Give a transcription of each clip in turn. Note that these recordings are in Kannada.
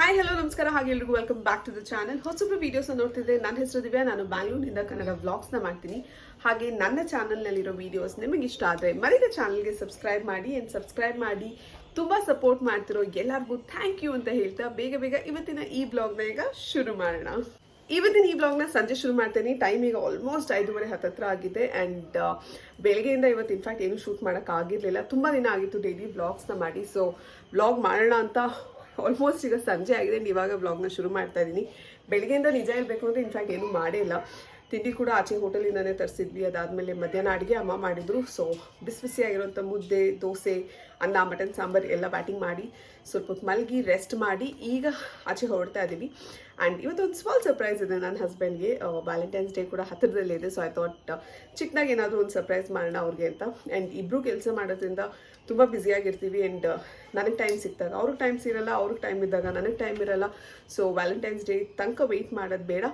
ಹಾಯ್ ಹಲೋ ನಮಸ್ಕಾರ. ಹಾಗೆ ಎಲ್ರಿಗೂ welcome back to the channel ಹೊಸಬ್ರು ವಿಡಿಯೋಸ್ ನೋಡ್ತಿದ್ರೆ ನನ್ನ ಹೆಸರು ದಿವ್ಯಾ. ನಾನು ಬ್ಯಾಂಗ್ಳೂರಿನಿಂದ ಕನ್ನಡ ವ್ಲಾಗ್ಸ್ನ ಮಾಡ್ತೀನಿ. ಹಾಗೆ ನನ್ನ ಚಾನಲ್ನಲ್ಲಿರೋ ವಿಡಿಯೋಸ್ ನಿಮಗೆ ಇಷ್ಟ ಆದರೆ ಮರಿದ ಚಾನಲ್ಗೆ ಸಬ್ಸ್ಕ್ರೈಬ್ ಮಾಡಿ ಆ್ಯಂಡ್ ಸಬ್ಸ್ಕ್ರೈಬ್ ಮಾಡಿ. ತುಂಬ ಸಪೋರ್ಟ್ ಮಾಡ್ತಿರೋ ಎಲ್ಲರಿಗೂ ಥ್ಯಾಂಕ್ ಯು ಅಂತ ಹೇಳ್ತಾ ಬೇಗ ಬೇಗ ಇವತ್ತಿನ ಈ ಬ್ಲಾಗ್ನ ಈಗ ಶುರು ಮಾಡೋಣ. ಇವತ್ತಿನ ಈ ಬ್ಲಾಗ್ನ ಸಂಜೆ ಶುರು ಮಾಡ್ತೀನಿ. ಟೈಮ್ ಈಗ ಆಲ್ಮೋಸ್ಟ್ ಐದೂವರೆ ಹತ್ತತ್ರ ಆಗಿದೆ ಆ್ಯಂಡ್ ಬೆಳಗ್ಗೆಯಿಂದ ಇವತ್ತು ಇನ್ಫ್ಯಾಕ್ಟ್ ಏನು ಶೂಟ್ ಮಾಡೋಕ್ಕಾಗಿರಲಿಲ್ಲ ತುಂಬ ದಿನ ಆಗಿತ್ತು ಡೈಲಿ ಬ್ಲಾಗ್ಸ್ನ ಮಾಡಿ. ಸೊ ಬ್ಲಾಗ್ ಮಾಡೋಣ ಅಂತ ಆಲ್ಮೋಸ್ಟ್ ಈಗ ಸಂಜೆ ಆಗಿದೆ. ಇವಾಗ ಬ್ಲಾಗ್ನ ಶುರು ಮಾಡ್ತಾ ಇದ್ದೀನಿ. ಬೆಳಗ್ಗೆಯಿಂದ ನಿಜ ಇರಬೇಕು ಅಂದರೆ ಇನ್ಫ್ಯಾಕ್ಟ್ ಏನೂ ಮಾಡೇ ಇಲ್ಲ. ತಿಂಡಿ ಕೂಡ ಆಚೆ ಹೋಟೆಲಿಂದನೇ ತರಿಸಿದ್ವಿ. ಅದಾದಮೇಲೆ ಮಧ್ಯಾಹ್ನ ಅಡುಗೆ ಅಮ್ಮ ಮಾಡಿದರು. ಸೊ ಬಿಸಿ ಬಿಸಿಯಾಗಿರುವಂಥ ಮುದ್ದೆ, ದೋಸೆ, ಅನ್ನ, ಮಟನ್, ಸಾಂಬಾರು ಎಲ್ಲ ಬ್ಯಾಟಿಂಗ್ ಮಾಡಿ ಸ್ವಲ್ಪ ಹೊತ್ತು ಮಲಗಿ ರೆಸ್ಟ್ ಮಾಡಿ ಈಗ ಆಚೆ ಹೊರಡ್ತಾ ಇದ್ದೀವಿ ಆ್ಯಂಡ್ ಇವತ್ತೊಂದು ಸ್ಮಾಲ್ ಸರ್ಪ್ರೈಸ್ ಇದೆ ನನ್ನ ಹಸ್ಬೆಂಡ್ಗೆ ವ್ಯಾಲೆಂಟೈನ್ಸ್ ಡೇ ಕೂಡ ಹತ್ತಿರದಲ್ಲಿದೆ ಸೊ ಐ ಥಾಟ್ ಚಿಕ್ಕದಾಗಿ ಏನಾದರೂ ಒಂದು ಸರ್ಪ್ರೈಸ್ ಮಾಡೋಣ ಅವ್ರಿಗೆ ಅಂತ. ಆ್ಯಂಡ್ ಇಬ್ಬರು ಕೆಲಸ ಮಾಡೋದ್ರಿಂದ ತುಂಬ ಬ್ಯುಸಿಯಾಗಿರ್ತೀವಿ ಆ್ಯಂಡ್ ನನಗೆ ಟೈಮ್ ಸಿಕ್ಕಿದಾಗ, ಅವ್ರಿಗೆ ಟೈಮ್ ಸಿರಲ್ಲ ಅವ್ರಿಗೆ ಟೈಮ್ ಇದ್ದಾಗ ನನಗೆ ಟೈಮ್ ಇರಲ್ಲ. ಸೊ ವ್ಯಾಲೆಂಟೈನ್ಸ್ ಡೇ ತನಕ ವೆಯ್ಟ್ ಮಾಡೋದು ಬೇಡ.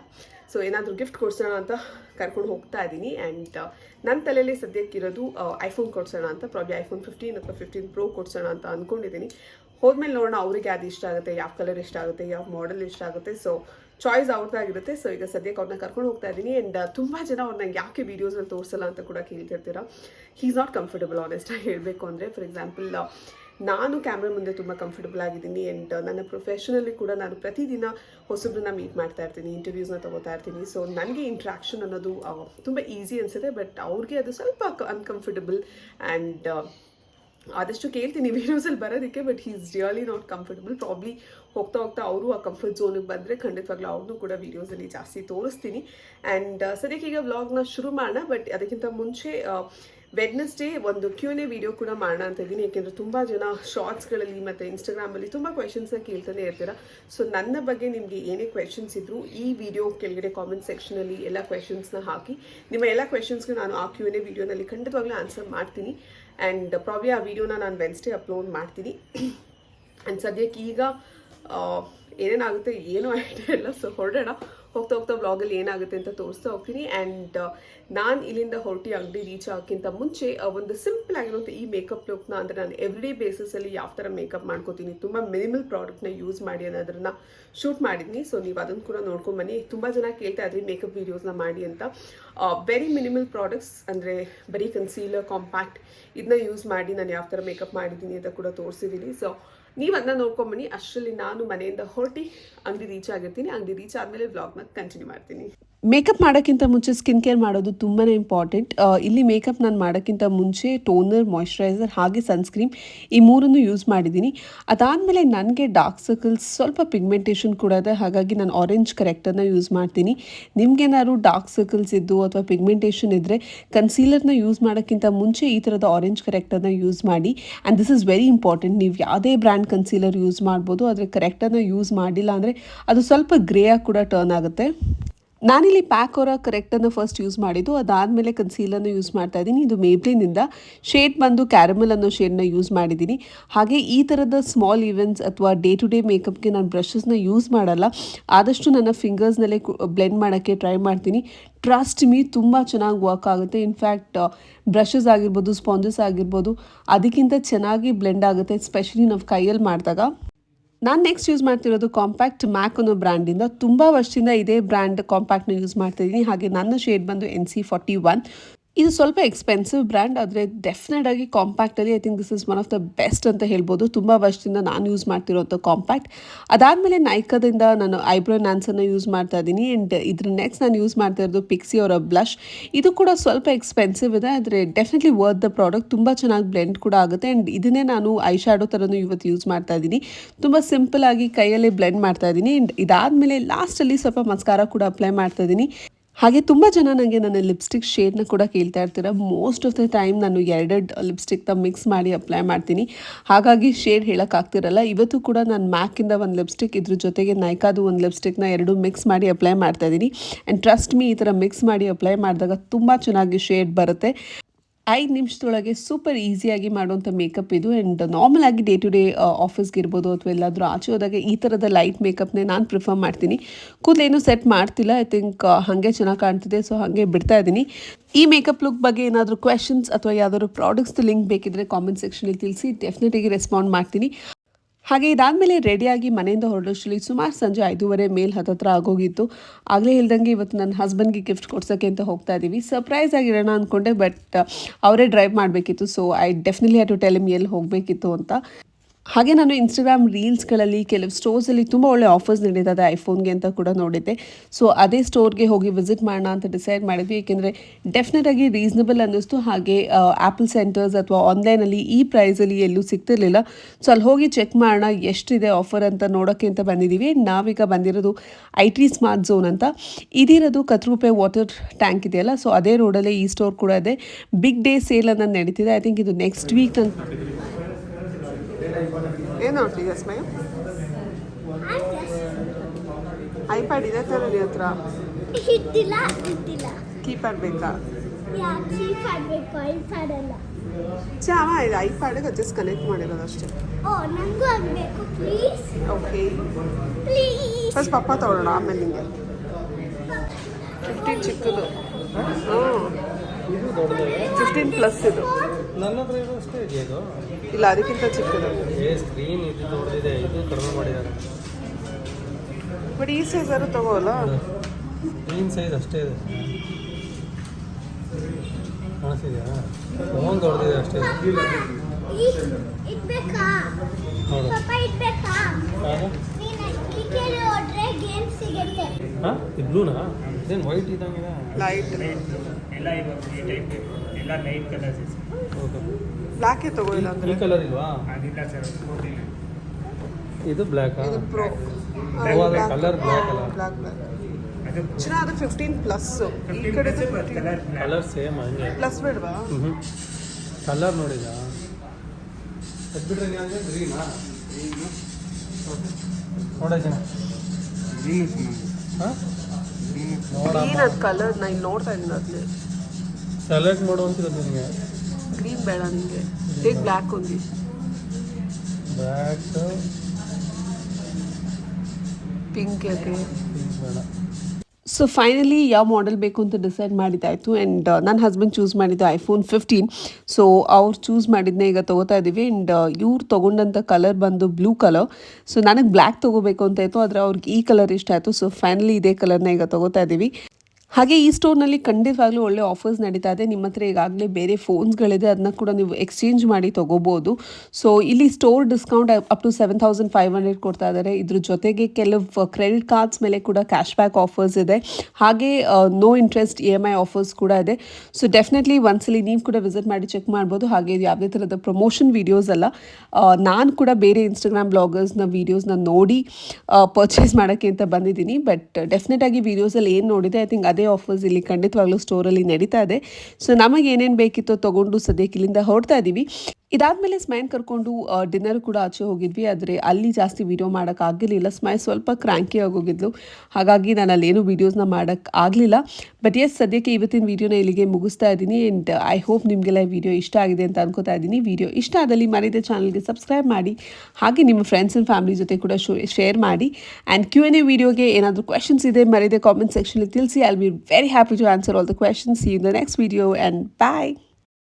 ಸೊ ಏನಾದರೂ ಗಿಫ್ಟ್ ಕೊಡ್ಸೋಣ ಅಂತ ಕರ್ಕೊಂಡು ಹೋಗ್ತಾ ಇದ್ದೀನಿ. ಆ್ಯಂಡ್ ನನ್ನ ತಲೆಯಲ್ಲಿ ಸದ್ಯಕ್ಕಿರೋದು ಐಫೋನ್ ಕೊಡ್ಸೋಣ ಅಂತ ಪ್ರಾಬ್ಲಿ ಐಫೋನ್ ಫಿಫ್ಟೀನ್ ಅಥವಾ ಫಿಫ್ಟೀನ್ ಪ್ರೋ ಕೊಡ್ಸೋಣ ಅಂತ ಅಂದ್ಕೊಂಡಿದ್ದೀನಿ ಹೋದ್ಮೇಲೆ ನೋಡೋಣ ಅವರಿಗೆ ಅದು ಇಷ್ಟ ಆಗುತ್ತೆ, ಯಾವ ಕಲರ್ ಇಷ್ಟ ಆಗುತ್ತೆ, ಯಾವ ಮಾಡೆಲ್ ಇಷ್ಟ ಆಗುತ್ತೆ. So choice ಅವ್ರದ್ದಾಗಿರುತ್ತೆ. ಸೊ ಈಗ ಸದ್ಯಕ್ಕೆ ಅವ್ರನ್ನ ಕರ್ಕೊಂಡು ಹೋಗ್ತಾ ಇದ್ದೀನಿ. ಆ್ಯಂಡ್ ತುಂಬ ಜನ ಅವ್ರನ್ನ ಯಾಕೆ ವೀಡಿಯೋಸಲ್ಲಿ ತೋರಿಸಲ್ಲ ಅಂತ ಕೂಡ ಕೇಳ್ತಿರ್ತೀರ. ಹೀ ಈಸ್ ನಾಟ್ ಕಂಫರ್ಟಬಲ್ ಆನೆಸ್ಟಾಗಿ ಹೇಳಬೇಕು ಅಂದರೆ ಫಾರ್ ಎಕ್ಸಾಂಪಲ್ ನಾನು ಕ್ಯಾಮ್ರಾ ಮುಂದೆ ತುಂಬ ಕಂಫರ್ಟಬಲ್ ಆಗಿದ್ದೀನಿ ಆ್ಯಂಡ್ ನನ್ನ ಪ್ರೊಫೆಷನಲ್ಲಿ ಕೂಡ ನಾನು ಪ್ರತಿದಿನ ಹೊಸಬ್ರನ್ನ ಮೀಟ್ ಮಾಡ್ತಾ ಇರ್ತೀನಿ ಇಂಟರ್ವ್ಯೂಸ್ನ ತಗೋತಾ ಇರ್ತೀನಿ. ಸೊ ನನಗೆ ಇಂಟ್ರಾಕ್ಷನ್ ಅನ್ನೋದು ತುಂಬ ಈಸಿ ಅನಿಸುತ್ತೆ ಬಟ್ ಅವ್ರಿಗೆ ಅದು ಸ್ವಲ್ಪ ಅನ್ಕಂಫರ್ಟಬಲ್ ಆ್ಯಂಡ್ ಆದಷ್ಟು ಕೇಳ್ತೀನಿ ವೀಡಿಯೋಸಲ್ಲಿ ಬರೋದಕ್ಕೆ but he is really not comfortable probably ಹೋಗ್ತಾ ಹೋಗ್ತಾ ಅವರು ಆ ಕಂಫರ್ಟ್ ಝೋನಿಗೆ ಬಂದರೆ ಖಂಡಿತವಾಗ್ಲೂ ಅವ್ರನ್ನೂ ಕೂಡ ವೀಡಿಯೋಸಲ್ಲಿ ಜಾಸ್ತಿ ತೋರಿಸ್ತೀನಿ. ಆ್ಯಂಡ್ ಸದ್ಯಕ್ಕೆ ಈಗ ವ್ಲಾಗ್ನ ಶುರು ಮಾಡೋಣ ಬಟ್ ಅದಕ್ಕಿಂತ ಮುಂಚೆ ವೆಡ್ನೆಸ್ಡೇ ಒಂದು ಕ್ಯೂ ಎ ವಿಡಿಯೋ ಕೂಡ ಮಾಡೋಣ ಅಂತ ಇದ್ದೀನಿ. ಯಾಕೆಂದರೆ ತುಂಬ ಜನ ಶಾರ್ಟ್ಸ್ಗಳಲ್ಲಿ ಮತ್ತು ಇನ್ಸ್ಟಾಗ್ರಾಮಲ್ಲಿ ತುಂಬ ಕ್ವೆಶನ್ಸ್ನ ಕೇಳ್ತಾನೆ ಇರ್ತೀರ. ಸೊ ನನ್ನ ಬಗ್ಗೆ ನಿಮಗೆ ಏನೇ ಕ್ವೆಶನ್ಸ್ ಇದ್ದರೂ ಈ ವಿಡಿಯೋ ಕೆಳಗಡೆ ಕಾಮೆಂಟ್ ಸೆಕ್ಷನಲ್ಲಿ ಎಲ್ಲ ಕ್ವೆಶನ್ಸ್ನ ಹಾಕಿ, ನಿಮ್ಮ ಎಲ್ಲ ಕ್ವೆಶನ್ಸ್ಗೆ ನಾನು ಆ ಕ್ಯೂನೆ ವಿಡಿಯೋನಲ್ಲಿ ಖಂಡಿತವಾಗ್ಲೂ ಆನ್ಸರ್ ಮಾಡ್ತೀನಿ. ಆ್ಯಂಡ್ ಪ್ರಾಬ್ಲಿ ಆ ವಿಡಿಯೋನ ನಾನು ವೆನ್ಸ್ಡೇ ಅಪ್ಲೋಡ್ ಮಾಡ್ತೀನಿ. ಆ್ಯಂಡ್ ಸದ್ಯಕ್ಕೆ ಈಗ ಏನೇನಾಗುತ್ತೆ ಏನೂ ಐಡಿಯಾ ಇಲ್ಲ. ಸೊ ಹೊರಡೋಣ. ಹೋಗ್ತಾ ಹೋಗ್ತಾ ಬ್ಲಾಗಲ್ಲಿ ಏನಾಗುತ್ತೆ ಅಂತ ತೋರಿಸ್ತಾ ಹೋಗ್ತೀನಿ. ಆ್ಯಂಡ್ ನಾನು ಇಲ್ಲಿಂದ ಹೊರಟಿ ಅಂಗಡಿ ರೀಚ್ ಆಗೋಕ್ಕಿಂತ ಮುಂಚೆ ಒಂದು ಸಿಂಪಲ್ ಆಗಿರುವಂಥ ಈ ಮೇಕಪ್ ಲುಕ್ನ ಅಂದರೆ ನಾನು ಎವ್ರಿ ಬೇಸಿಸಲ್ಲಿ ಯಾವ ಥರ ಮೇಕಪ್ ಮಾಡ್ಕೋತೀನಿ, ತುಂಬ ಮಿನಿಮಲ್ ಪ್ರಾಡಕ್ಟ್ನ ಯೂಸ್ ಮಾಡಿ ಅನ್ನೋದನ್ನ ಶೂಟ್ ಮಾಡಿದ್ದೀನಿ ಸೊ ನೀವು ಅದನ್ನು ಕೂಡ ನೋಡ್ಕೊಂಬನ್ನಿ ತುಂಬ ಜನ ಕೇಳ್ತಾ ಇದ್ರಿ ಮೇಕಪ್ ವೀಡಿಯೋಸ್ನ ಮಾಡಿ ಅಂತ. ವೆರಿ ಮಿನಿಮಲ್ ಪ್ರಾಡಕ್ಟ್ಸ್ ಅಂದರೆ ಬರೀ ಕನ್ಸೀಲರ್ ಕಾಂಪ್ಯಾಕ್ಟ್ ಇದನ್ನ ಯೂಸ್ ಮಾಡಿ ನಾನು ಯಾವ ಥರ ಮೇಕಪ್ ಮಾಡಿದ್ದೀನಿ ಅಂತ ಕೂಡ ತೋರಿಸಿದ್ದೀನಿ ಸೊ ನೀವು ಅದನ್ನ ನೋಡ್ಕೊಂಬನ್ನಿ. ಅಷ್ಟರಲ್ಲಿ ನಾನು ಮನೆಯಿಂದ ಹೊರಟಿ ಅಂಗಡಿ ರೀಚ್ ಆಗಿರ್ತೀನಿ. ಅಂಗಡಿ ರೀಚ್ ಆದಮೇಲೆ ವ್ಲಾಗ್ನ ಕಂಟಿನ್ಯೂ ಮಾಡ್ತೀನಿ. ಮೇಕಪ್ ಮಾಡೋಕ್ಕಿಂತ ಮುಂಚೆ ಸ್ಕಿನ್ ಕೇರ್ ಮಾಡೋದು ತುಂಬಾ ಇಂಪಾರ್ಟೆಂಟ್ ಇಲ್ಲಿ ಮೇಕಪ್ ನಾನು ಮಾಡೋಕ್ಕಿಂತ ಮುಂಚೆ ಟೋನರ್ ಮಾಯ್ಶ್ಚರೈಸರ್ ಹಾಗೆ ಸನ್ಸ್ಕ್ರೀಮ್ ಈ ಮೂರನ್ನು ಯೂಸ್ ಮಾಡಿದ್ದೀನಿ. ಅದಾದಮೇಲೆ ನನಗೆ ಡಾರ್ಕ್ ಸರ್ಕಲ್ಸ್ ಸ್ವಲ್ಪ ಪಿಗ್ಮೆಂಟೇಷನ್ ಕೂಡ ಇದೆ. ಹಾಗಾಗಿ ನಾನು ಆರೆಂಜ್ ಕರೆಕ್ಟರ್ನ ಯೂಸ್ ಮಾಡ್ತೀನಿ. ನಿಮಗೇನಾದ್ರು ಡಾರ್ಕ್ ಸರ್ಕಲ್ಸ್ ಇದ್ದು ಅಥವಾ ಪಿಗ್ಮೆಂಟೇಷನ್ ಇದ್ದರೆ ಕನ್ಸೀಲರ್ನ ಯೂಸ್ ಮಾಡೋಕ್ಕಿಂತ ಮುಂಚೆ ಈ ಥರದ ಆರೆಂಜ್ ಕರೆಕ್ಟರ್ನ ಯೂಸ್ ಮಾಡಿ. And this is very important ನೀವು ಯಾವುದೇ ಬ್ರ್ಯಾಂಡ್ ಕನ್ಸೀಲರ್ ಯೂಸ್ ಮಾಡ್ಬೋದು, ಆದರೆ ಕರೆಕ್ಟರ್ನ ಯೂಸ್ ಮಾಡಿಲ್ಲ ಅಂದರೆ ಅದು ಸ್ವಲ್ಪ ಗ್ರೇ ಆಗಿ ಕೂಡ ಟರ್ನ್ ಆಗುತ್ತೆ. ನಾನಿಲ್ಲಿ ಪ್ಯಾಕ್ ಅವರ ಕರೆಕ್ಟನ್ನು ಫಸ್ಟ್ ಯೂಸ್ ಮಾಡಿದ್ದು, ಅದಾದಮೇಲೆ ಕನ್ಸೀಲನ್ನು ಯೂಸ್ ಮಾಡ್ತಾ ಇದ್ದೀನಿ. ಇದು ಮೇಬ್ಲಿನಿಂದ ಶೇಡ್ ಬಂದು ಕ್ಯಾರಮಲ್ ಅನ್ನೋ ಶೇಡ್ನ ಯೂಸ್ ಮಾಡಿದ್ದೀನಿ. ಹಾಗೆ ಈ ಥರದ ಸ್ಮಾಲ್ ಈವೆಂಟ್ಸ್ ಅಥವಾ ಡೇ ಟು ಡೇ ಮೇಕಪ್ಗೆ ನಾನು ಬ್ರಷಸ್ನ ಯೂಸ್ ಮಾಡಲ್ಲ. ಆದಷ್ಟು ನನ್ನ ಫಿಂಗರ್ಸ್ನಲ್ಲೇ ಬ್ಲೆಂಡ್ ಮಾಡೋಕ್ಕೆ ಟ್ರೈ ಮಾಡ್ತೀನಿ. ಟ್ರಸ್ಟ್ ಮೀ ತುಂಬ ಚೆನ್ನಾಗಿ ವರ್ಕ್ ಆಗುತ್ತೆ. ಇನ್ಫ್ಯಾಕ್ಟ್ ಬ್ರಷಸ್ ಆಗಿರ್ಬೋದು ಸ್ಪಾಂಜಸ್ ಆಗಿರ್ಬೋದು, ಅದಕ್ಕಿಂತ ಚೆನ್ನಾಗಿ ಬ್ಲೆಂಡ್ ಆಗುತ್ತೆ ಸ್ಪೆಷಲಿ ನಾವು ಕೈಯಲ್ಲಿ ಮಾಡಿದಾಗ. ನಾನು ನೆಕ್ಸ್ಟ್ ಯೂಸ್ ಮಾಡ್ತಿರೋದು ಕಾಂಪ್ಯಾಕ್ಟ್ ಮ್ಯಾಕ್ ಅನ್ನೋ ಬ್ರ್ಯಾಂಡಿಂದ ತುಂಬ ವರ್ಷದಿಂದ ಇದೇ ಬ್ರ್ಯಾಂಡ್ ಕಾಂಪ್ಯಾಕ್ಟ್ನ ಯೂಸ್ ಮಾಡ್ತಿದ್ದೀನಿ. ಹಾಗೆ ನನ್ನ ಶೇಡ್ ಬಂದು ಎನ್ ಸಿ ಫಾರ್ಟಿ ಒನ್ ಇದು ಸ್ವಲ್ಪ ಎಕ್ಸ್ಪೆನ್ಸಿವ್ ಬ್ರ್ಯಾಂಡ್ ಆದರೆ ಡೆಫಿನೆಟ್ ಆಗಿ ಕಾಂಪ್ಯಾಕ್ಟಲ್ಲಿ I think this is one of the best ಅಂತ ಹೇಳ್ಬೋದು. ತುಂಬ ವರ್ಷದಿಂದ ನಾನು ಯೂಸ್ ಮಾಡ್ತಿರೋಂಥ ಕಾಂಪ್ಯಾಕ್ಟ್ ಅದಾದಮೇಲೆ ನೈಕದಿಂದ ನಾನು ಐಬ್ರೋ ನ್ಯಾನ್ಸನ್ನು ಯೂಸ್ ಮಾಡ್ತಾ ಇದ್ದೀನಿ. ಆ್ಯಂಡ್ ಇದ್ರ ನೆಕ್ಸ್ಟ್ ನಾನು ಯೂಸ್ ಮಾಡ್ತಾ ಇರೋದು ಪಿಕ್ಸಿ ಅವರ ಬ್ಲಷ್ ಇದು ಕೂಡ ಸ್ವಲ್ಪ ಎಕ್ಸ್ಪೆನ್ಸಿವ್ ಇದೆ, ಆದರೆ ಡೆಫಿನೆಟ್ಲಿ ವರ್ತ್ ದ ಪ್ರಾಡಕ್ಟ್ ತುಂಬ ಚೆನ್ನಾಗಿ ಬ್ಲೆಂಡ್ ಕೂಡ ಆಗುತ್ತೆ. ಆ್ಯಂಡ್ ಇದನ್ನೇ ನಾನು ಐ ಶ್ಯಾಡೋ ಥರನೂ ಇವತ್ತು ಯೂಸ್ ಮಾಡ್ತಾ ಇದ್ದೀನಿ. ತುಂಬ ಸಿಂಪಲ್ ಆಗಿ ಕೈಯಲ್ಲೇ ಬ್ಲೆಂಡ್ ಮಾಡ್ತಾ ಇದ್ದೀನಿ. ಆ್ಯಂಡ್ ಇದಾದಮೇಲೆ ಲಾಸ್ಟಲ್ಲಿ ಸ್ವಲ್ಪ ಮಸ್ಕಾರ ಕೂಡ ಅಪ್ಲೈ ಮಾಡ್ತಾ ಇದ್ದೀನಿ. ಹಾಗೆ ತುಂಬ ಜನ ನನಗೆ ನನ್ನ ಲಿಪ್ಸ್ಟಿಕ್ ಶೇಡ್ನ ಕೂಡ ಕೇಳ್ತಾ ಇರ್ತೀರ. ಮೋಸ್ಟ್ ಆಫ್ ದ ಟೈಮ್ ನಾನು ಎರಡೆರಡು ಲಿಪ್ಸ್ಟಿಕ್ನ ಮಿಕ್ಸ್ ಮಾಡಿ ಅಪ್ಲೈ ಮಾಡ್ತೀನಿ. ಹಾಗಾಗಿ ಶೇಡ್ ಹೇಳೋಕ್ಕಾಗ್ತಿರಲ್ಲ ಇವತ್ತು ಕೂಡ ನಾನು ಮ್ಯಾಕಿಂದ ಒಂದು ಲಿಪ್ಸ್ಟಿಕ್ ಇದ್ರ ಜೊತೆಗೆ ನೈಕಾದು ಒಂದು ಲಿಪ್ಸ್ಟಿಕ್ನ ಎರಡು ಮಿಕ್ಸ್ ಮಾಡಿ ಅಪ್ಲೈ ಮಾಡ್ತಾ ಇದ್ದೀನಿ ಆ್ಯಂಡ್ ಟ್ರಸ್ಟ್ ಮೀ ಈ ಥರ ಮಿಕ್ಸ್ ಮಾಡಿ ಅಪ್ಲೈ ಮಾಡಿದಾಗ ತುಂಬ ಚೆನ್ನಾಗಿ ಶೇಡ್ ಬರುತ್ತೆ. ಐದು ನಿಮಿಷದೊಳಗೆ ಸೂಪರ್ ಈಸಿಯಾಗಿ ಮಾಡುವಂಥ ಮೇಕಪ್ ಇದು ಆ್ಯಂಡ್ ನಾರ್ಮಲ್ ಆಗಿ ಡೇ ಟು ಡೇ ಆಫೀಸ್ಗೆ ಇರ್ಬೋದು ಅಥವಾ ಎಲ್ಲಾದರೂ ಆಚೆ ಹೋದಾಗ ಈ ಥರದ ಲೈಟ್ ಮೇಕಪ್ನೇ ನಾನು ಪ್ರಿಫರ್ ಮಾಡ್ತೀನಿ. ಕೂದಲೇನು ಸೆಟ್ ಮಾಡ್ತಿಲ್ಲ ಐ ಥಿಂಕ್ ಹಾಗೆ ಚೆನ್ನಾಗಿ ಕಾಣ್ತಿದೆ ಸೊ ಹಾಗೆ ಬಿಡ್ತಾ ಇದ್ದೀನಿ ಈ ಮೇಕಪ್ ಲುಕ್ ಬಗ್ಗೆ ಏನಾದರೂ ಕ್ವೆಶನ್ಸ್ ಅಥವಾ ಯಾವುದಾದ್ರು ಪ್ರಾಡಕ್ಟ್ಸ್ದು ಲಿಂಕ್ ಬೇಕಿದ್ರೆ ಕಾಮೆಂಟ್ ಸೆಕ್ಷನಲ್ಲಿ ತಿಳಿಸಿ ಡೆಫಿನೆಟಾಗಿ ರೆಸ್ಪಾಂಡ್ ಮಾಡ್ತೀನಿ. ಹಾಗೆ ಇದಾದಮೇಲೆ ರೆಡಿಯಾಗಿ ಮನೆಯಿಂದ ಹೊರಡೋಷ್ಟರಲ್ಲಿ ಸುಮಾರು ಸಂಜೆ ಐದೂವರೆ ಮೇಲ್ ಹತ್ತತ್ರ ಆಗೋಗಿತ್ತು. ಆಗಲೇ ಇಲ್ದಂಗೆ ಇವತ್ತು ನನ್ನ ಹಸ್ಬೆಂಡ್ಗೆ ಗಿಫ್ಟ್ ಕೊಡ್ಸೋಕ್ಕೆ ಅಂತ ಹೋಗ್ತಾ ಇದ್ದೀವಿ ಸರ್ಪ್ರೈಸ್ ಆಗಿರೋಣ ಅಂದ್ಕೊಂಡೆ ಬಟ್ ಅವರೇ ಡ್ರೈವ್ ಮಾಡಬೇಕಿತ್ತು so I definitely to tell ಎಲ್ಲಿ ಹೋಗಬೇಕಿತ್ತು ಅಂತ. ಹಾಗೆ ನಾನು ಇನ್ಸ್ಟಾಗ್ರಾಮ್ ರೀಲ್ಸ್ಗಳಲ್ಲಿ ಕೆಲವು ಸ್ಟೋರ್ಸಲ್ಲಿ ತುಂಬ ಒಳ್ಳೆ ಆಫರ್ಸ್ ನಡೀತದೆ ಐಫೋನ್ಗೆ ಅಂತ ಕೂಡ ನೋಡಿದ್ದೆ. ಸೊ ಅದೇ ಸ್ಟೋರ್ಗೆ ಹೋಗಿ ವಿಸಿಟ್ ಮಾಡೋಣ ಅಂತ ಡಿಸೈಡ್ ಮಾಡಿದ್ವಿ. ಏಕೆಂದರೆ ಡೆಫಿನೆಟಾಗಿ ರೀಸನಬಲ್ ಅನ್ನಿಸ್ತು. ಹಾಗೆ ಆ್ಯಪಲ್ ಸೆಂಟರ್ಸ್ ಅಥವಾ ಆನ್ಲೈನಲ್ಲಿ ಈ ಪ್ರೈಸಲ್ಲಿ ಎಲ್ಲೂ ಸಿಗ್ತಿರಲಿಲ್ಲ. ಸೊ ಅಲ್ಲಿ ಹೋಗಿ ಚೆಕ್ ಮಾಡೋಣ ಎಷ್ಟಿದೆ ಆಫರ್ ಅಂತ ನೋಡೋಕ್ಕೆ ಅಂತ ಬಂದಿದ್ದೀವಿ. ನಾವೀಗ ಬಂದಿರೋದು ಐ ಟಿ ಸ್ಮಾರ್ಟ್ ಝೋನ್ ಅಂತ. ಇದಿರೋದು ಕತ್ತು ವಾಟರ್ ಟ್ಯಾಂಕ್ ಇದೆಯಲ್ಲ? ಸೊ ಅದೇ ರೋಡಲ್ಲೇ ಈ ಸ್ಟೋರ್ ಕೂಡ ಇದೆ. ಬಿಗ್ ಡೇ ಸೇಲ್ ಅನ್ನೋದು ನಡೀತಿದೆ. ಐ ಥಿಂಕ್ ಇದು ನೆಕ್ಸ್ಟ್ ವೀಕ್ ನಂಗೆ ಏನು ನೋಡ್ತಿದ್ಯಾ ಸ್ಮೈ ಐಪ್ಯಾಡ್ ಇದೆ ಥರ ನಿನ್ನ ಹತ್ರ? ಇದ್ದಿಲ್ಲ ಇದ್ದಿಲ್ಲ ಕೀಪ್ಯಾಡ್ ಬೇಕಾ? ಯಾಕೆ ಮಾಡಬೇಕು ಐಪ್ಯಾಡ್ ಅಲ್ಲ. ಚಾಮ ಇದು ಐಪ್ಯಾಡಿಗೆ ಜಸ್ಟ್ ಕನೆಕ್ಟ್ ಮಾಡಿರೋದು ಅಷ್ಟೇ. ಓ ನನಗೂ ಆಗಬೇಕು ಪ್ಲೀಸ್ ಓಕೆ ಪ್ಲೀಸ್ ಫಸ್ಟ್ ಪಪ್ಪ ತಗೊಳ್ಳೋಣ ಆಮೇಲೆ ನಿಮಗೆ ಫಿಫ್ಟೀನ್ ಚಿಕ್ಕದು. ಹ್ಞೂ ಇದು ದೊಡ್ಡದೇ ಫಿಫ್ಟೀನ್ ಪ್ಲಸ್ ಇದು. ನನ್ನ ಹತ್ರ ಇರೋ ಅಷ್ಟೇ ಇದೆಯಾ ಇದು? ಇಲ್ಲ ಅದಕ್ಕಿಂತ ಚಿಕ್ಕದು. ಏ ಸ್ಕ್ರೀನ್ ಇದು ದೊಡ್ಡದಿದೆ ಇದು ಕಡಿಮೆ ಮಾಡಿದ್ದಾರೆ. ಬಟ್ ಈ ಸೈಜಾರು ತಗೋಲ್ಲ ಸ್ಕ್ರೀನ್ ಸೈಜ್ ಅಷ್ಟೇ ಇದೆ. ಕಾಣಿಸಿದ್ಯಾ ಫೋನ್ ದೊಡ್ಡದಿದೆ ಅಷ್ಟೇ ಇದು. ಬ್ಲೂನಾ ಇದೇನು ವೈಟ್ ಇದ್ದಂಗಿದೆ ಲೈಟ್ ಎಲ್ಲ ಇವಾಗ ಈ ಟೈಪ್ ಎಲ್ಲ ಲೈಟ್ ಕಲರ್ಸ್ ಇದೆ ಓಕೆ ಬ್ಲ್ಯಾಕೇ ತಗೋಲ್ಲ ಈ ಅಂದರೆ? ಕಲರ್ ಇಲ್ವಾ? ಅದಿಲ್ಲ ಸರ್ ಫೋರ್ಟೀನ್ ಇದು ಬ್ಲ್ಯಾಕ್ ಇದು ಪ್ರೋ ಕಲರ್ ಬ್ಲ್ಯಾಕ್ ಅಲ್ಲ. ಬ್ಲ್ಯಾಕ್ ಬ್ಲ್ಯಾಕ್ ಅದು ಚಿನ್ನ ಅದು ಫಿಫ್ಟೀನ್ ಪ್ಲಸ್ ಈ ಕಡೆ ಕಲರ್ ಕಲರ್ ಸೇಮ್ ಹಂಗೆ. ಪ್ಲಸ್ ಬೇಡವಾ? ಕಲರ್ ನೋಡಿದ ಅದು ಬಿಟ್ರೆ ನೀವು ಗ್ರೀನಾ ನೋಡ ಜನ ಜೀನ್ಸ್ ಹಾಂ? ನೀನು ಗ್ರೀನ್ ಅದು ಕಲರ್ ನಾನು ಇಲ್ಲಿ ನೋಡ್ತಾ ಇದ್ದೀನಿ ಅದನ್ನೇ ಸೆಲೆಕ್ಟ್ ಮಾಡುವಂತಿದ್ದು ನಿಮಗೆ? ಗ್ರೀನ್ ಬೇಡ ನಿಮಗೆ. ಟೇಕ್ ಬ್ಲ್ಯಾಕ್ ಒಂದು ಬ್ಲ್ಯಾಕ್ ಪಿಂಕ್ ಯಾಕೆ ಪಿಂಕ್ ಬೇಡ. ಸೊ ಫೈನಲಿ ಯಾವ ಮಾಡೆಲ್ ಬೇಕು ಅಂತ ಡಿಸೈಡ್ ಮಾಡಿದ್ದಾಯಿತು ಆ್ಯಂಡ್ ನನ್ನ ಹಸ್ಬೆಂಡ್ ಚೂಸ್ ಮಾಡಿದ್ದು ಐಫೋನ್ ಫಿಫ್ಟೀನ್ ಸೊ ಅವ್ರು ಚೂಸ್ ಮಾಡಿದ್ನೇ ಈಗ ತೊಗೋತಾ ಇದ್ದೀವಿ ಆ್ಯಂಡ್ ಇವ್ರು ತೊಗೊಂಡಂಥ ಕಲರ್ ಬಂದು ಬ್ಲೂ ಕಲರ್ ಸೊ ನನಗೆ ಬ್ಲ್ಯಾಕ್ ತೊಗೋಬೇಕು ಅಂತ ಇತ್ತು ಆದರೆ ಅವ್ರಿಗೆ ಈ ಕಲರ್ ಇಷ್ಟ ಆಯಿತು. ಸೊ ಫೈನಲಿ ಇದೇ ಕಲರ್ನ ಈಗ ತೊಗೋತಾ ಇದ್ದೀವಿ ಹಾಗೆ ಈ ಸ್ಟೋರ್ನಲ್ಲಿ ಖಂಡಿತವಾಗ್ಲೂ ಒಳ್ಳೆ ಆಫರ್ಸ್ ನಡೀತಾ ಇದೆ. ನಿಮ್ಮ ಹತ್ರ ಈಗಾಗಲೇ ಬೇರೆ ಫೋನ್ಸ್ಗಳಿದೆ ಅದನ್ನ ಕೂಡ ನೀವು ಎಕ್ಸ್ಚೇಂಜ್ ಮಾಡಿ ತೊಗೋಬೋದು. ಸೊ ಇಲ್ಲಿ store discount up to seven thousand five hundred ಕೊಡ್ತಾ ಇದ್ದಾರೆ. ಇದ್ರ ಜೊತೆಗೆ ಕೆಲವು ಕ್ರೆಡಿಟ್ ಕಾರ್ಡ್ಸ್ ಮೇಲೆ ಕೂಡ ಕ್ಯಾಶ್ ಬ್ಯಾಕ್ ಆಫರ್ಸ್ ಇದೆ. ಹಾಗೆ no interest E M I offers ಕೂಡ ಇದೆ. ಸೊ ಡೆಫಿನೆಟ್ಲಿ ಒಂದ್ಸಲಿ ನೀವು ಕೂಡ ವಿಸಿಟ್ ಮಾಡಿ ಚೆಕ್ ಮಾಡ್ಬೋದು. ಹಾಗೆ ಇದು ಯಾವುದೇ ಥರದ ಪ್ರಮೋಷನ್ ವೀಡಿಯೋಸ್ ಅಲ್ಲ. ನಾನು ಕೂಡ ಬೇರೆ ಇನ್ಸ್ಟಾಗ್ರಾಮ್ ಬ್ಲಾಗರ್ಸ್ನ ವೀಡಿಯೋಸ್ನ ನೋಡಿ ಪರ್ಚೇಸ್ ಮಾಡೋಕ್ಕೆ ಅಂತ ಬಂದಿದ್ದೀನಿ. ಬಟ್ ಡೆಫಿನೆಟಾಗಿ ವೀಡಿಯೋಸಲ್ಲಿ ಏನು ನೋಡಿದೆ ಐ ಥಿಂಕ್ ಅದೇ ಆಫರ್ಸ್ ಇಲ್ಲಿ ಖಂಡಿತವಾಗ್ಲೂ ಸ್ಟೋರಲ್ಲಿ ನಡೀತಾ ಇದೆ. ಸೊ ನಮಗೆ ಏನೇನು ಬೇಕಿತ್ತೋ ತೊಗೊಂಡು ಸದ್ಯಕ್ಕೆ ಇಲ್ಲಿಂದ ಹೊರಡ್ತಾ ಇದ್ದೀವಿ ಇದಾದಮೇಲೆ ಸ್ಮೈನ್ ಕರ್ಕೊಂಡು ಡಿನ್ನರ್ ಕೂಡ ಆಚೆ ಹೋಗಿದ್ವಿ. ಆದರೆ ಅಲ್ಲಿ ಜಾಸ್ತಿ ವೀಡಿಯೋ ಮಾಡೋಕ್ಕಾಗಿರಲಿಲ್ಲ ಸ್ಮೈ ಸ್ವಲ್ಪ ಕ್ರ್ಯಾಂಕಿ ಆಗೋಗಿದ್ಲು ಹಾಗಾಗಿ ನಾನು ಅಲ್ಲೇನು ವೀಡಿಯೋಸ್ನ ಮಾಡೋಕ್ಕೆ ಆಗಲಿಲ್ಲ. ಬಟ್ ಎಸ್ ಸದ್ಯಕ್ಕೆ ಇವತ್ತಿನ ವೀಡಿಯೋನ ಇಲ್ಲಿಗೆ ಮುಗಿಸ್ತಾ ಇದ್ದೀನಿ. ಆ್ಯಂಡ್ ಐ ಹೋಪ್ ನಿಮಗೆಲ್ಲ ವಿಡಿಯೋ ಇಷ್ಟ ಆಗಿದೆ ಅಂತ ಅನ್ಕೋತಾ ಇದ್ದೀನಿ. ವಿಡಿಯೋ ಇಷ್ಟ ಆದಲ್ಲಿ ಮರಿದೆ ಚಾನಲ್ಗೆ ಸಬ್ಸ್ಕ್ರೈಬ್ ಮಾಡಿ. ಹಾಗೆ ನಿಮ್ಮ ಫ್ರೆಂಡ್ಸ್ ಆ್ಯಂಡ್ ಫ್ಯಾಮಿಲಿ ಜೊತೆ ಕೂಡ ಶೋ ಶೇರ್ ಮಾಡಿ. ಆ್ಯಂಡ್ ಕ್ಯೂ ಎನ್ ಎ ವಿಡಿಯೋಗೆ ಏನಾದರೂ ಕ್ವೆಶನ್ಸ್ ಇದೆ, ಮರಿದೆ ಕಾಮೆಂಟ್ ಸೆಕ್ಷನಲ್ಲಿ ತಿಳಿಸಿ. I be very happy to answer all the questions in the next video and bye